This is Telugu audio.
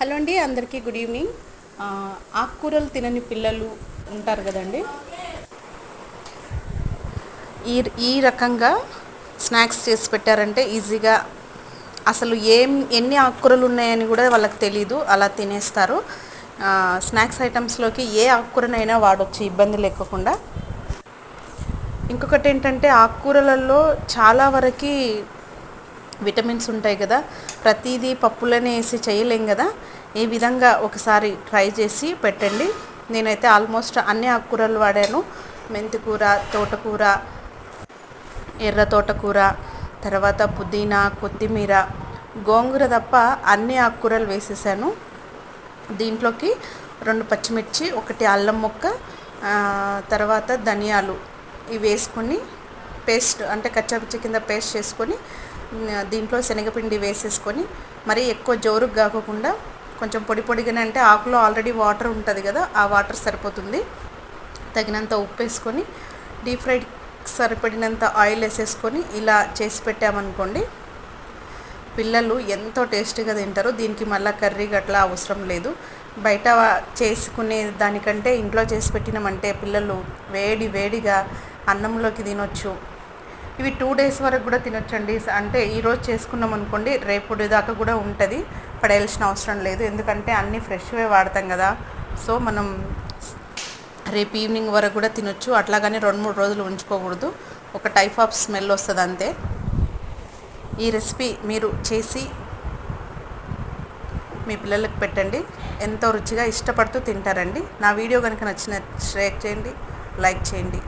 హలో అండి అందరికీ గుడ్ ఈవినింగ్. ఆకుకూరలు తినని పిల్లలు ఉంటారు కదండి. ఈ ఈ రకంగా స్నాక్స్ చేసి పెట్టారంటే ఈజీగా అసలు ఏం ఎన్ని ఆకుకూరలు ఉన్నాయని కూడా వాళ్ళకి తెలీదు అలా తినేస్తారు. స్నాక్స్ ఐటమ్స్లోకి ఏ ఆకుకూరనైనా వాడొచ్చు ఇబ్బంది లేకుండా. ఇంకొకటి ఏంటంటే ఆకుకూరలలో చాలా వరకు విటమిన్స్ ఉంటాయి కదా ప్రతిదీ పప్పులనే వేసి చేయలేం కదా. ఈ విధంగా ఒకసారి ట్రై చేసి పెట్టండి. నేనైతే ఆల్మోస్ట్ అన్ని ఆకుకూరలు వాడాను. మెంతికూర తోటకూర ఎర్ర తోటకూర తర్వాత పుదీనా కొత్తిమీర గోంగూర తప్ప అన్ని ఆకుకూరలు వేసేసాను. దీంట్లోకి రెండు పచ్చిమిర్చి ఒకటి అల్లం ముక్క తర్వాత ధనియాలు ఇవి వేసుకొని పేస్ట్ అంటే కచ్చాపిచ్చి కింద పేస్ట్ చేసుకొని దీంట్లో శనగపిండి వేసేసుకొని మరీ ఎక్కువ జోరుగా కాకుండా కొంచెం పొడి పొడిగానే అంటే ఆకులో ఆల్రెడీ వాటర్ ఉంటుంది కదా ఆ వాటర్ సరిపోతుంది. తగినంత ఉప్పు వేసుకొని డీప్ ఫ్రైడ్ సరిపడినంత ఆయిల్ వేసేసుకొని ఇలా చేసి పెట్టామనుకోండి పిల్లలు ఎంతో టేస్టీగా తింటారు. దీనికి మళ్ళీ కర్రీ గట్లా అవసరం లేదు. బయట చేసుకునే దానికంటే ఇంట్లో చేసి పెట్టినామంటే పిల్లలు వేడి వేడిగా అన్నంలోకి తినొచ్చు. ఇవి టూ డేస్ వరకు కూడా తినొచ్చండి. అంటే ఈరోజు చేసుకున్నాం అనుకోండి రేపు దాకా కూడా ఉంటుంది. పడేయాల్సిన అవసరం లేదు. ఎందుకంటే అన్నీ ఫ్రెష్వే వాడతాం కదా. సో మనం రేపు ఈవినింగ్ వరకు కూడా తినొచ్చు. అట్లాగని రెండు మూడు రోజులు ఉంచుకోకూడదు. ఒక టైప్ ఆఫ్ స్మెల్ వస్తుంది అంతే. ఈ రెసిపీ మీరు చేసి మీ పిల్లలకు పెట్టండి. ఎంతో రుచిగా ఇష్టపడుతూ తింటారండి. నా వీడియో కనుక నచ్చిన షేర్ చేయండి లైక్ చేయండి.